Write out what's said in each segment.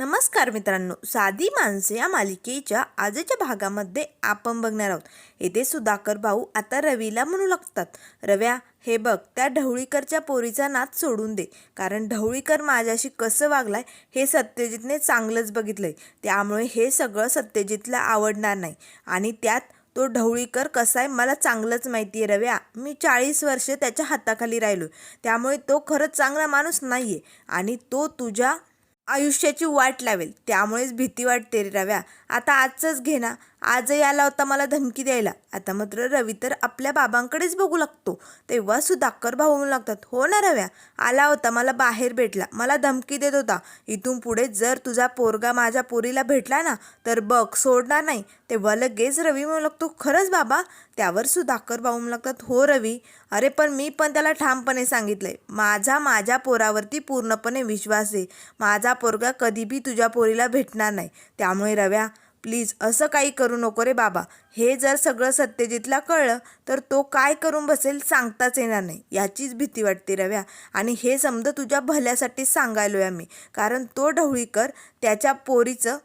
नमस्कार मित्रांनो साधी माणसे या मालिकेच्या आजच्या भागामध्ये आपण बघणार आहोत. येथे सुधाकर भाऊ आता रवीला म्हणू लागतात रव्या हे बघ त्या ढवळीकरच्या पोरीचा नाच सोडून दे. कारण ढवळीकर माझ्याशी कसं वागलाय हे सत्यजितने चांगलंच बघितलंय. त्यामुळे हे सगळं सत्यजितला आवडणार नाही. आणि त्यात तो ढवळीकर कसा आहे मला चांगलंच माहिती आहे रव्या. मी चाळीस वर्ष त्याच्या हाताखाली राहिलो त्यामुळे तो खरंच चांगला माणूस नाही आहे आणि तो तुझ्या आयुष्याची वाट लावेल. त्यामुळेच भीती वाटते रे रव्या. आता आजच घे ना. आजही आला होता मला धमकी द्यायला. आता मात्र रवी तर आपल्या बाबांकडेच बघू लागतो. तेव्हा सुधाकर भाऊ म्हणू लागतात हो ना रव्या आला होता मला बाहेर भेटला मला धमकी देत होता. इथून पुढे जर तुझा पोरगा माझ्या पोरीला भेटला ना तर बघ सोडणार नाही. तेव्हा लगेच रवी म्हणू लागतो खरंच बाबा? त्यावर सुधाकर भाऊ म्हणू लागतात हो रवी. अरे पण मी पण त्याला ठामपणे सांगितलंय. माझा माझ्या पोरावरती पूर्णपणे विश्वास आहे. माझा पोरगा कधी बी तुझ्या पोरीला भेटणार नाही. त्यामुळे रव्या प्लीज असं काही करू नको रे बाबा. हे जर सगळं सत्यजितला कळलं तर तो काय करून बसेल सांगताच येणार नाही. याचीच भीती वाटते रव्या. आणि हे समजा तुझ्या भल्यासाठी सांगायलोय आम्ही. कारण तो ढवळीकर त्याच्या पोरीचं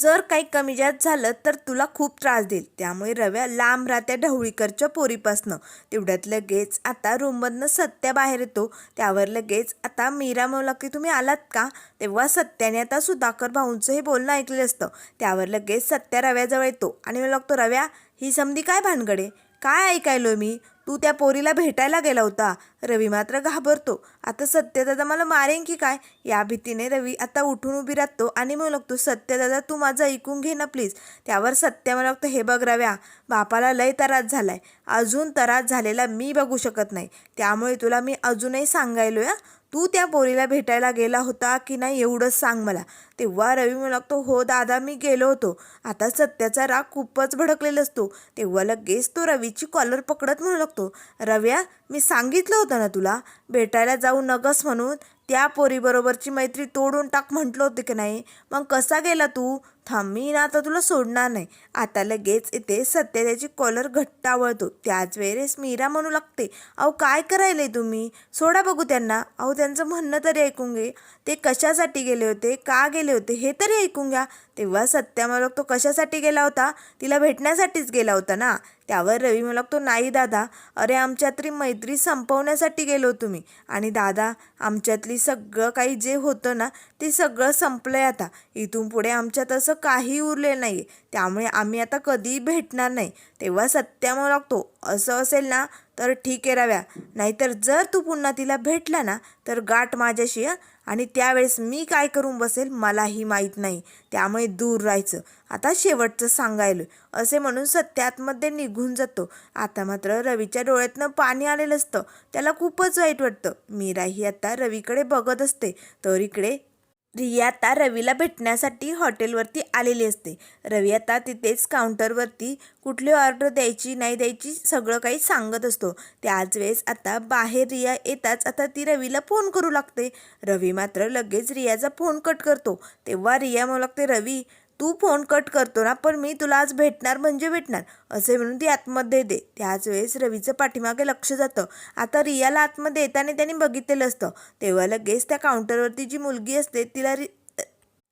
जर काही कमी जास्त झालं तर तुला खूप त्रास देईल. त्यामुळे रव्या लांब राहत्या ढवळीकरच्या पोरीपासनं. तेवढ्यात लगेच आता रूममधनं सत्या बाहेर येतो. त्यावर लगेच आता मीरा म्हणू लागते तुम्ही आलात का? तेव्हा सत्याने आता सुधाकर भाऊंचं हे बोलणं ऐकलेलं असतं. त्यावर लगेच सत्या रव्याजवळ येतो आणि म्हणू लागतो रव्या ही समधी काय भानगडे काय ऐकायलो मी? तू त्या पोरीला भेटायला गेला होता. रवी मात्र घाबरतो. आता सत्यदादा मला मारेन की काय? या भीतीने रवी आता उठून उभी राहतो आणि म्हणू लागतो सत्यदादा तू माझं ऐकून घे ना प्लीज त्यावर सत्य मला लागतं हे बघ रव्या बापाला लय त्रास झालाय. अजून तरास झालेला मी बघू शकत नाही. त्यामुळे तुला मी अजूनही सांगायलो या तू त्या पोरीला भेटायला गेला होता की नाही एवढंच सांग मला. तेव्हा रवी म्हणू लागतो हो दादा मी गेलो होतो. आता सत्याचा राग खूपच भडकलेला असतो तेव्हा लगेच तो रवीची कॉलर पकडत म्हणू लागतो रव्या मी सांगितलं होतं ना तुला भेटायला जाऊ नगस म्हणून त्या पोरीबरोबरची मैत्री तोडून टाक म्हटलं होतं की नाही? मग कसा गेला तू? थांब मी ना आता तुला सोडणार नाही. आता लगेच इथे सत्य त्याची कॉलर घट्ट आवळतो. त्याच वेळेस मीरा म्हणू लागते अहो काय करायले तुम्ही? सोडा बघू त्यांना. अहो त्यांचं म्हणणं तरी ऐकून घे. ते कशासाठी गेले होते? का गेले होते? हे तरी ऐकून घ्या. तेव्हा सत्या मला तो कशासाठी गेला होता? तिला भेटण्यासाठीच गेला होता ना? त्यावर रवी मला तो नाही दादा. अरे आमच्यातली मैत्री संपवण्यासाठी गेलो तुम्ही आणि दादा आमच्यातली सगळं काही जे होतं ना ते सगळं संपलंय आता. इथून पुढे आमच्यात असं काही उरलेलं नाही. त्यामुळे आम्ही आता कधीही भेटणार नाही. तेव्हा सत्या लागतो. असं असेल ना तर ठीक आहे रव्या. नाहीतर जर तू पुन्हा तिला भेटला ना तर गाठ माझ्याशी आणि त्यावेळेस मी काय करून बसेल मलाही माहीत नाही. त्यामुळे दूर राहायचं. आता शेवटचं सांगायलो. असे म्हणून सत्यातमध्ये निघून जातो. आता मात्र रवीच्या डोळ्यातनं पाणी आलेलं असतं. त्याला खूपच वाईट वाटतं. मीराही आता रवीकडे बघत असते. तर इकडे रिया आता रवीला भेटण्यासाठी हॉटेलवरती आलेली असते. रवी आता तिथेच काउंटरवरती कुठली ऑर्डर द्यायची नाही द्यायची सगळं काही सांगत असतो. त्याच वेळेस आता बाहेर रिया येताच आता ती रवीला फोन करू लागते. रवी मात्र लगेच रियाचा फोन कट करतो. तेव्हा रिया म्हणू लागते रवी तू फोन कट करतो ना पण मी तुला आज भेटणार म्हणजे भेटणार असे म्हणून ती आतमध्ये येते. त्याच वेळेस रवीचं पाठीमागे लक्ष जातं. आता रियाला आतमध्ये येताना त्यांनी बघितलेलं असतं. तेव्हा लगेच त्या काउंटरवरती जी मुलगी असते तिला रि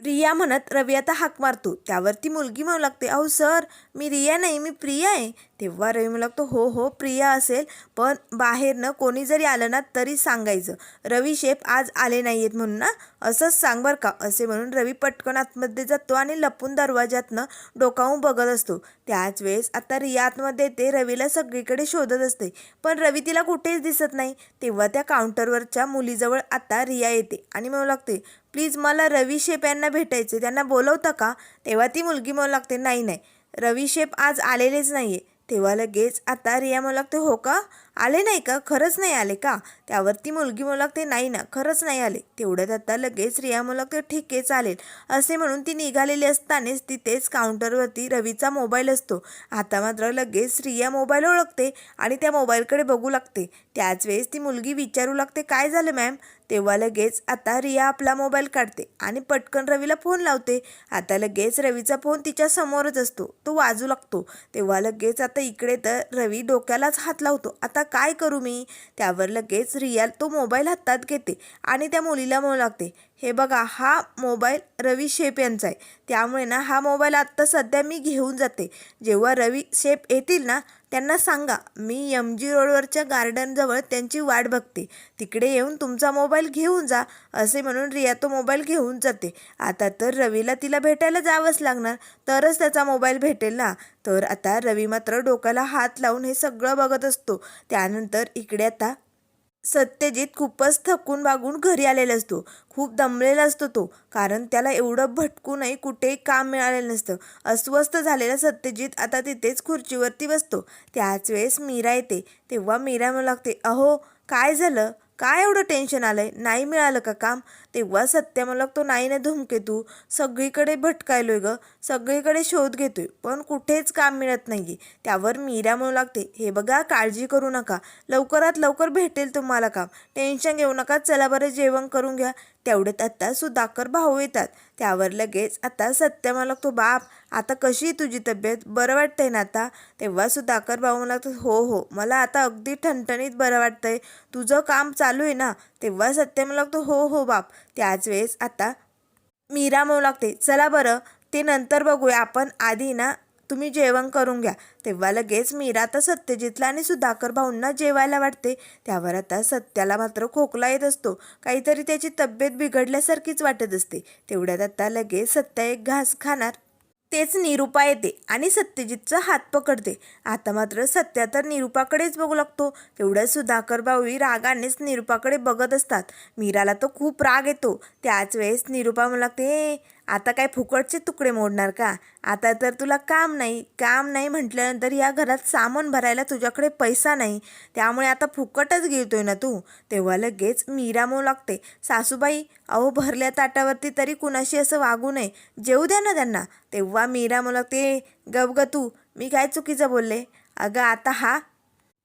रिया म्हणत रवी आता हाक मारतो. त्यावर ती मुलगी म्हणू लागते अहो सर मी रिया नाही मी प्रिया आहे. तेव्हा रवी मला लागतो हो हो प्रिया असेल पण बाहेरनं कोणी जरी आलं ना तरी सांगायचं. रवी शेफ आज आले नाही आहेत म्हणून ना? असंच सांग बरं का असे म्हणून रवी पटकन आतमध्ये जातो आणि लपून दरवाज्यातनं डोकावून बघत असतो. त्याच वेळेस आता रिया आतमध्ये येते रवीला सगळीकडे शोधत असते पण रवी तिला कुठेच दिसत नाही. तेव्हा त्या काउंटरवरच्या मुलीजवळ आता रिया येते आणि म्हणू लागते प्लीज मला रवी शेप यांना भेटायचे त्यांना बोलवता का? तेव्हा ती मुलगी म्हणू लागते नाही नाही. रवी शेप आज आलेलेच नाही आहे तेव्हा लगेच आता रिया मला लागते हो का? आले नाही का? खरंच नाही आले का? त्यावर ती मुलगी म्हणू नाही ना? खरंच नाही आले. तेवढ्यात आता लगेच रिया म्हणू तर ठीक आहे चालेल. असे म्हणून ती निघालेली असतानाच तिथेच काउंटरवरती रवीचा मोबाईल असतो. आता मात्र लगेच रिया मोबाईल ओळखते आणि त्या मोबाईलकडे बघू लागते. त्याच वेळेस ती मुलगी विचारू लागते काय झालं मॅम? तेव्हा लगेच आता रिया आपला मोबाईल काढते आणि पटकन रवीला फोन लावते. आता लगेच रवीचा फोन तिच्या समोरच असतो. तो वाजू लागतो. तेव्हा लगेच आता इकडे तर रवी डोक्यालाच हात लावतो. आता आता काय करू मी? त्यावर लगेच रिया तो मोबाईल हातात घेते आणि त्या मुलीला म्हणू लागते हे बघा हा मोबाईल रवी शेप यांचा आहे. त्यामुळे ना हा मोबाईल आत्ता सध्या मी घेऊन जाते. जेव्हा रवी शेप येतील ना त्यांना सांगा. मी एम जी रोडवरच्या गार्डनजवळ त्यांची वाट बघते. तिकडे येऊन तुमचा मोबाईल घेऊन जा असे म्हणून रिया तो मोबाईल घेऊन जाते. आता तर रवीला तिला भेटायला जावंच लागणार तरच त्याचा मोबाईल भेटेल ना. तर आता रवी मात्र डोक्याला हात लावून हे सगळं बघत असतो. त्यानंतर इकडे आता सत्यजित खूपच थकून वागून घरी आलेला असतो. खूप दमलेला असतो तो कारण त्याला एवढं भटकूनही कुठेही काम मिळालेलं नसतं. अस्वस्थ झालेला सत्यजित आता तिथेच खुर्चीवरती बसतो. त्याच वेळेस मीरा येते. तेव्हा मीरा म्हणू लागते अहो काय झालं? काय एवढं टेन्शन आलं आहे नाही मिळालं का काम? तेव्हा सत्य मला तो नाही ना धुमके तू. सगळीकडे भटकायलोय ग. सगळीकडे शोध घेतोय. पण कुठेच काम मिळत नाही त्यावर मीरा म्हणू लागते हे बघा काळजी करू नका. लवकरात लवकर भेटेल तुम्हाला काम. टेन्शन घेऊ नका. चला बरं जेवण करून घ्या. तेवढ्यात आता सुधाकर भाऊ येतात. त्यावर लगेच आता सत्य मला लागतो बाप आता कशी आहे तुझी तब्येत? बरं वाटतंय ना आता? तेव्हा सुधाकर भाऊ मला लागतो हो हो. मला आता अगदी ठणठणीत बरं वाटतंय. तुझं काम चालू आहे ना? तेव्हा सत्य मला लागतो हो हो बाप. त्याच वेळेस आता मीरा म्हणू लागते चला बरं ते नंतर बघूया. आपण आधी ना तुम्ही जेवण करून घ्या. तेव्हा लगेच मीरा आता सत्यजितला आणि सुधाकर भाऊंना जेवायला वाटते. त्यावर आता सत्याला मात्र खोकला येत असतो. काहीतरी त्याची तब्येत बिघडल्यासारखीच वाटत असते. तेवढ्यात आता लगेच सत्या एक घास खाणार. तेच निरूपा येते आणि सत्यजितचा हात पकडते. आता मात्र सत्या तर निरूपाकडेच बघू लागतो. तेवढ्या सुधाकर भाऊही रागानेच निरूपाकडे बघत असतात. मीराला तो खूप राग येतो. त्याच वेळेस निरूपा म्हणू लागते आता काय फुकटचे तुकडे मोडणार का? आता तर तुला काम नाही. काम नाही म्हटल्यानंतर या घरात सामान भरायला तुझ्याकडे पैसा नाही. त्यामुळे आता फुकटच गिळतोय ना तू? तेव्हा लगेच मीरा लागते. सासूबाई अहो भरल्या ताटावरती तरी कुणाशी असं वागू नये. जेऊ द्या ना त्यांना. तेव्हा मीरा लागते गव ग तू. मी काय चुकीचं बोलले? अगं आता हा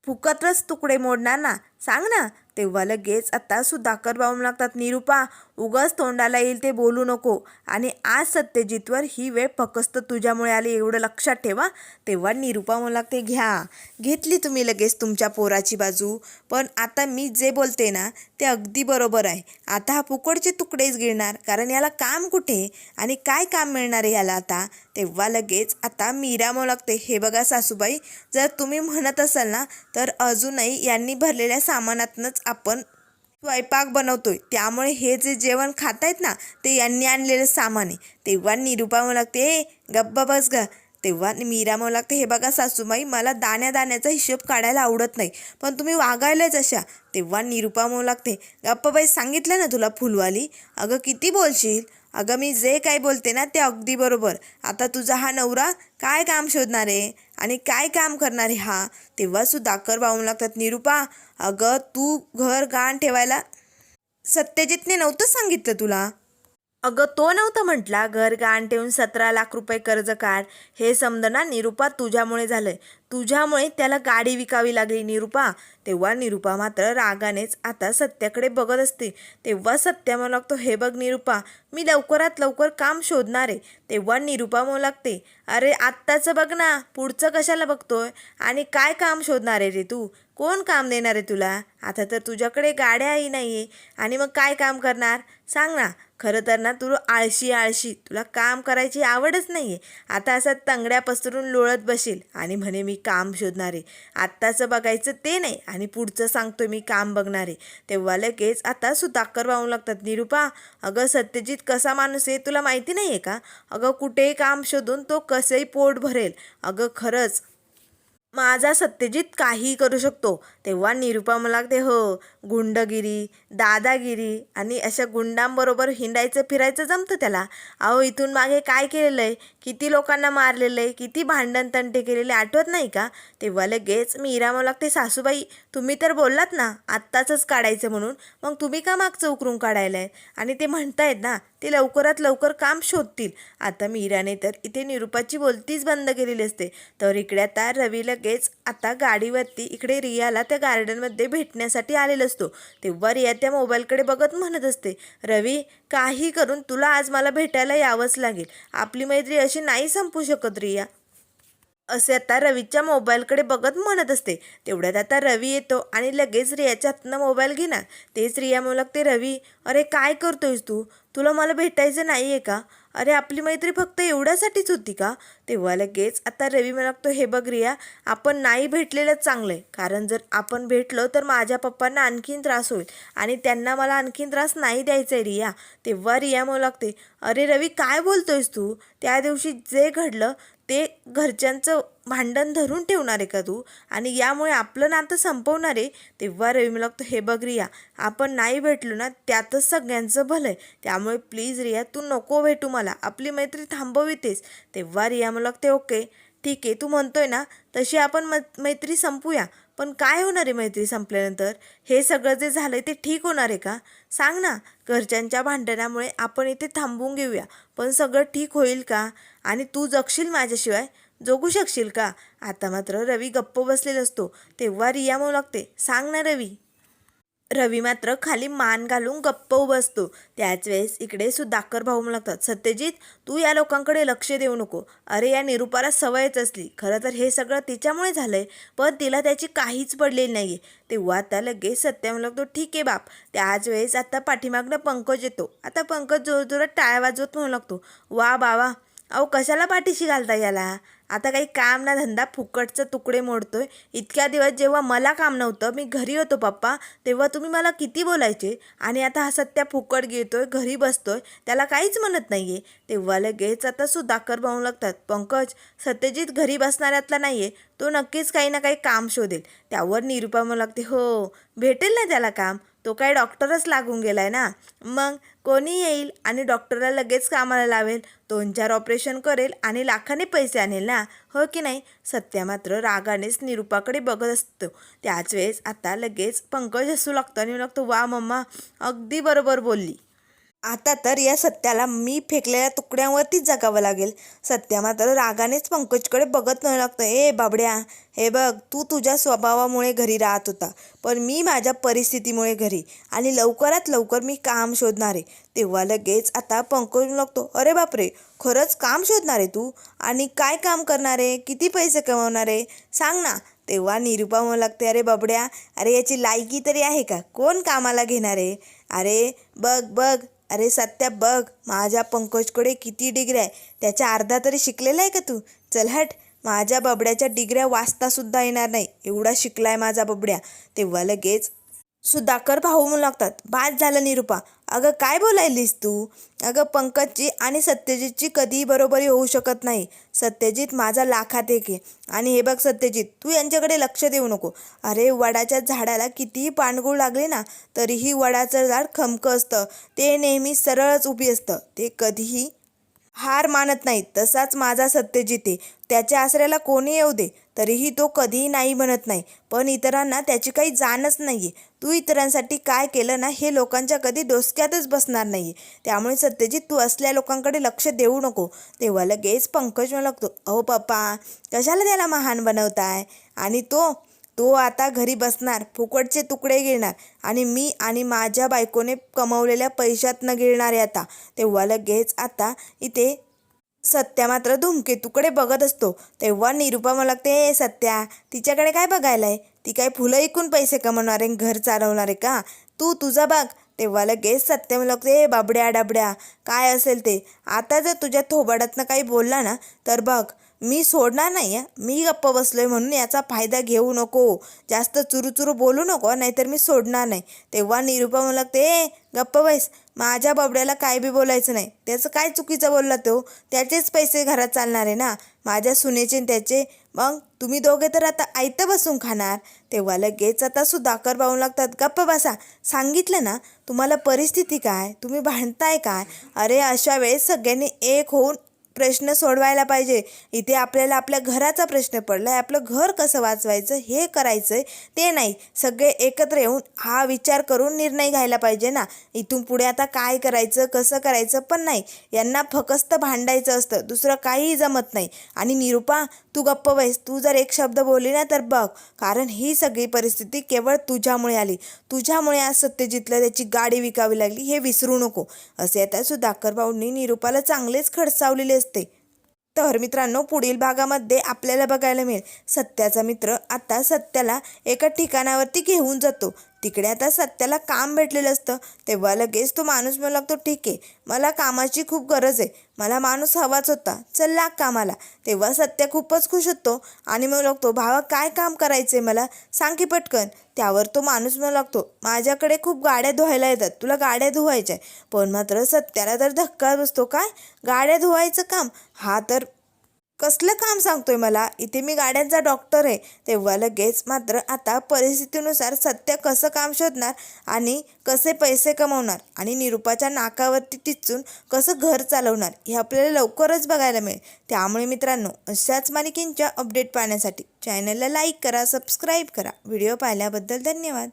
फुकटच तुकडे मोडणार ना. सांग ना. तेव्हा लगेच आता कर पाहू लागतात निरूपा उगाच तोंडाला येईल ते बोलू नको. आणि आज सत्यजितवर ही वेळ फकस्त तुझ्यामुळे आली एवढं लक्षात ठेवा. तेव्हा निरूपा म्हणू लागते घ्या. घेतली तुम्ही लगेच तुमच्या पोराची बाजू. पण आता मी जे बोलते ना ते अगदी बरोबर आहे. आता हा फुकटचे तुकडेच गिळणार. कारण याला काम कुठे? आणि काय काम मिळणार आहे याला आता? तेव्हा लगेच आता मीरा म्हणू लागते हे बघा सासूबाई जर तुम्ही म्हणत असाल ना तर अजूनही यांनी भरलेल्या सामानातनंच आपण स्वयंपाक बनवतोय. त्यामुळे हे जे जेवण खातायत ना ते यांनी आणलेलं सामान आहे. तेव्हा निरूपा म्हणू लागते ए गप्पा बस ग. तेव्हा मीरा म्हणू लागते हे बघा सासूबाई मला दाण्या दाण्याचा हिशोब काढायला आवडत नाही पण तुम्ही वागायलाच अशा. तेव्हा निरूपा म्हणू लागते गप्पाबाई सांगितलं ना तुला फुलवाली? अगं किती बोलशील? अगं मी जे काही बोलते ना ते अगदी बरोबर. आता तुझा हा नवरा काय काम शोधणार आहे? आणि काय काम करणार आहे हा? तेव्हा सुधाकर वाहून लागतात निरूपा अगं तू घर गाण ठेवायला सत्यजितने नव्हतं सांगितलं तुला? अगं तो नव्हता म्हटला घर गाण ठेवून सतरा लाख रुपये कर्ज काढ. हे समजा ना निरुपा तुझ्यामुळे झालंय. तुझ्यामुळे त्याला गाडी विकावी लागली निरुपा. तेव्हा निरुपा मात्र रागानेच आता सत्याकडे बघत असते. तेव्हा सत्या म्हणू लागतो हे बघ निरुपा मी लवकरात लवकर काम शोधणार आहे. तेव्हा निरुपा म्हणू लागते अरे आत्ताचं बघ ना पुढचं कशाला बघतोय? आणि काय काम शोधणार आहे रे तू? कोण काम देणार आहे तुला? आता तर तुझ्याकडे गाड्याही नाही आहे आणि मग काय काम करणार? सांग ना. खरं तर ना तू आळशी आळशी. तुला काम करायची आवडच नाही आहे आता असं तंगड्या पसरून लोळत बसेल. आणि म्हणे मी काम शोधणार आहे. आत्ताचं बघायचं ते नाही. आणि पुढचं सांगतो मी काम बघणार आहे. तेव्हा लगेच आता सुताकर वाहू लागतात. निरूपा अगं सत्यजित कसा माणूस आहे? तुला माहिती नाही आहे का? अगं कुठेही काम शोधून तो कसंही पोट भरेल. अगं खरंच माझा सत्यजित काहीही करू शकतो. तेव्हा निरुपा मला ते हो गुंडगिरी दादागिरी आणि अशा गुंडांबरोबर हिंडायचं फिरायचं जमतं त्याला. अहो इथून मागे काय केलेलं आहे? किती लोकांना मारलेलं आहे? किती भांडण तंटे केलेले? आठवत नाही का? तेव्हा लगेच मीरा मला लागते सासूबाई तुम्ही तर बोललात ना आत्ताचंच काढायचं म्हणून. मग तुम्ही का मागचं उकरून काढायला आहे आणि ते म्हणतायत ना ते लवकरात लवकर काम शोधतील. आता मीराने तर इथे निरूपाची बोलतीच बंद केलेली असते. तर इकडे आता रवी लगेच आता गाडीवरती इकडे रियाला त्या गार्डनमध्ये भेटण्यासाठी आलेला असतो. तेव्हा रिया त्या मोबाईलकडे बघत म्हणत असते रवी काही करून तुला आज मला भेटायला यावंच लागेल. आपली मैत्री अशी नाही संपू शकत रिया. असे आता रवीच्या मोबाईलकडे बघत म्हणत असते. तेवढ्यात आता रवी येतो आणि लगेच रियाच्या हातनं मोबाईल घेणार. तेच रिया म्हणू लागते रवी अरे काय करतोयस तू? तुला मला भेटायचं नाही आहे का? अरे आपली मैत्री फक्त एवढ्यासाठीच होती का? तेव्हा लगेच आता रवी मला लागतो हे बघ रिया आपण नाही भेटलेलं चांगलं आहे कारण जर आपण भेटलो तर माझ्या पप्पांना आणखीन त्रास होईल आणि त्यांना मला आणखीन त्रास नाही द्यायचा आहे रिया. तेव्हा रिया म्हणू लागते अरे रवी काय बोलतोयस तू? त्या दिवशी जे घडलं ते घरच्यांचं भांडण धरून ठेवणार आहे का तू? आणि यामुळे आपलं नातं संपवणार आहे. तेव्हा रवी मला लागतो हे बघ रिया आपण नाही भेटलो ना त्यातच सगळ्यांचं भलं आहे त्यामुळे प्लीज रिया तू नको भेटू मला. आपली मैत्री थांबवितेस. तेव्हा रिया मग लागते ओके. ठीक आहे तू म्हणतोय ना तशी आपण म मैत्री संपूया. पण काय होणार आहे मैत्री संपल्यानंतर? हे सगळं जे झालं आहे ते ठीक होणार आहे का? सांग ना घरच्यांच्या भांडणामुळे आपण इथे थांबवून घेऊया. पण सगळं ठीक होईल का? आणि तू जगशील माझ्याशिवाय? जगू शकशील का? आता मात्र रवी गप्प बसलेला असतो. तेव्हा रिया म्हणू लागते. सांग ना रवी. रवी मात्र खाली मान घालून गप्प उभं असतो. त्याच वेळेस इकडे सुधाकर भाऊ लागतात सत्यजित तू या लोकांकडे लक्ष देऊ नको. अरे या निरुपाला सवयच असली. खरं तर हे सगळं तिच्यामुळे झालंय पण तिला त्याची काहीच पडलेली नाहीये. तेव्हा आता लगेच सत्य लागतो ठीक आहे बाप. त्याच वेळेस आता पाठीमागनं पंकज येतो. आता पंकज जोरजोरात टाळ्या वाजवत म्हणू लागतो. वा बावा अहो कशाला पाठीशी घालता याला? आता काही काम ना धंदा फुकटचं तुकडे मोडतोय. इतक्या दिवस जेव्हा मला काम नव्हतं मी घरी होतो पप्पा. तेव्हा तुम्ही मला किती बोलायचे? आणि आता हा सत्या फुकट घेतोय घरी बसतोय त्याला काहीच म्हणत नाही आहे तेव्हा लगेच आता सुधाकर भाऊ लागतात. पंकज सत्यजित घरी बसणाऱ्यातला नाही आहे तो नक्कीच काही ना काही काम शोधेल. त्यावर निरुपा म्हणू लागते हो भेटेल ना त्याला काम? तो काय डॉक्टरच लागून गेलाय ना. मग कोणी येईल आणि डॉक्टरला लगेच कामाला लावेल दोन चार ऑपरेशन करेल आणि लाखाने पैसे आणेल ना. हो की नाही? सत्या मात्र रागानेच निरुपाकडे बघत असतो. त्याच वेळेस आता लगेच पंकज हसू लागतो आणि लागतो वा मम्मा. अगदी बरोबर बोलली. आता तर या सत्याला मी फेकलेल्या तुकड्यांवरतीच जगावं लागेल. सत्या मात्र रागानेच पंकजकडे बघत न लागतं ए बाबड्या हे बघ तू तुझ्या स्वभावामुळे घरी राहत होता पण मी माझ्या परिस्थितीमुळे घरी आणि लवकरात लवकर मी काम शोधणार. आहे तेव्हा लगेच आता पंकज लागतो अरे बापरे खरंच काम शोधणार आहे तू? आणि काय काम करणार? आहे किती पैसे कमवणार? आहे सांग ना. तेव्हा निरुपा म्हणू लागते अरे बाबड्या अरे याची लायकी तरी आहे का? कोण कामाला घेणार? आहे अरे बघ बघ अरे सत्या बघ माझ्या पंकजकडे किती डिग्री आहे. त्याच्या अर्धा तरी शिकलेला आहे का तू? चल हट. माझ्या बबड्याच्या डिग्र्या वाचतासुद्धा येणार नाही. एवढा शिकलाय माझा बबड्या. तेव्हा लगेच सुधाकर भाऊ म्हणू लागतात. बाद झालं निरुपा. अगं काय बोलायलीस तू? अगं पंकजची आणि सत्यजितची कधीही बरोबरी होऊ शकत नाही. सत्यजित माझा लाखात एक आहे. आणि हे बघ सत्यजित तू यांच्याकडे लक्ष देऊ नको. अरे वडाच्या झाडाला कितीही पाणगुळ लागले ना तरीही वडाचं झाड खमकं असतं. ते नेहमी सरळच उभी असतं. ते कधीही हार मानत नाही तसाच माझा सत्यजित आहे. त्याच्या आसऱ्याला कोणी येऊ दे तरीही तो कधीही नाही म्हणत नाही. पण इतरांना त्याची काही जाणच नाही आहे तू इतरांसाठी काय केलं ना हे लोकांच्या कधी डोसक्यातच बसणार नाही आहे त्यामुळे सत्यजित तू असल्या लोकांकडे लक्ष देऊ नको. तेव्हा लगेच पंकज म्हणू लागतो अहो पप्पा कशाला त्याला महान बनवताय? आणि तो तो आता घरी बसणार फुकटचे तुकडे गिळणार आणि मी आणि माझ्या बायकोने कमवलेल्या पैशातनं गिळणार आहे आता. तेव्हा लगेच आता इथे सत्या मात्र धुमकेतूकडे बघत असतो. तेव्हा निरुपा मला लागते हे सत्या तिच्याकडे काय बघायला आहे ती काय फुलं ऐकून पैसे कमवणार आहे घर चालवणार आहे का? तू तुझा बघ. तेव्हा लगेच सत्य मला लागते हे बाबड्या डाबड्या काय असेल ते? आता जर तुझ्या थोबाडातनं काही बोलला ना तर बघ. मी सोडणार नाही मी गप्प बसलो आहे म्हणून याचा फायदा घेऊ नको. जास्त चुरूचुरू बोलू नको नाहीतर मी सोडणार नाही. तेव्हा निरुपा म्हणू लागते "ए गप्प बैस. माझ्या बबड्याला काय बी बोलायचं नाही. त्याचं काय चुकीचं बोलला तो? त्याचेच पैसे घरात चालणार आहे ना? माझ्या सुनेचे त्याचे. मग तुम्ही दोघे तर आता आयतं बसून खाणार. तेव्हा लगेच आता सुधाकर पाहू लागतात गप्प बसा. सांगितलं ना तुम्हाला परिस्थिती काय? तुम्ही भांडताय काय? अरे अशा वेळेस सगळ्यांनी एक होऊन प्रश्न सोडवायला पाहिजे. इथे आपल्याला आपल्या घराचा प्रश्न पडला आहे आपलं घर कसं वाचवायचं हे करायचं आहे ते नाही. सगळे एकत्र येऊन हा विचार करून निर्णय घ्यायला पाहिजे ना. इथून पुढे आता काय करायचं कसं करायचं पण नाही. यांना फकस्त भांडायचं असतं. दुसरं काहीही जमत नाही. आणि निरुपा तू गप्प बैस. तू जर एक शब्द बोलली ना तर बघ. कारण ही सगळी परिस्थिती केवळ तुझ्यामुळे आली. तुझ्यामुळे आज सत्यजितला त्याची गाडी विकावी लागली. हे विसरू नको. असे आता सुधाकर भाऊंनी निरुपाला चांगलेच खडसावलेले असते. तर मित्रांनो पुढील भागामध्ये आपल्याला बघायला मिळेल. सत्याचा मित्र आता सत्याला एका ठिकाणावरती घेऊन जातो. तिकडे आता सत्याला काम भेटलेलं असतं. तेव्हा लगेच तो माणूस म्हणू लागतो ठीक आहे. मला कामाची खूप गरज आहे. मला माणूस हवाच होता. चल लाग कामाला. तेव्हा सत्य खूपच खुश होतो आणि म्हणू लागतो भावा काय काम करायचं आहे मला? सांग की पटकन. त्यावर तो माणूस म्हणू लागतो माझ्याकडे खूप गाड्या धुवायला येतात. तुला गाड्या धुवायच्या आहे पण मात्र सत्याला तर धक्का बसतो. काय? गाड्या धुवायचं काम? हा तर कसलं काम सांगतोय मला? इथे मी गाड्यांचा डॉक्टर आहे. तेव्हा लगेच मात्र आता परिस्थितीनुसार सत्य कसं काम शोधणार आणि कसे पैसे कमवणार आणि निरूपाच्या नाकावरती टिचून कसं घर चालवणार हे आपल्याला लवकरच बघायला मिळेल. त्यामुळे मित्रांनो अशाच मालिकेंच्या अपडेट पाहण्यासाठी चॅनलला लाईक करा सबस्क्राईब करा. व्हिडिओ पाहिल्याबद्दल धन्यवाद.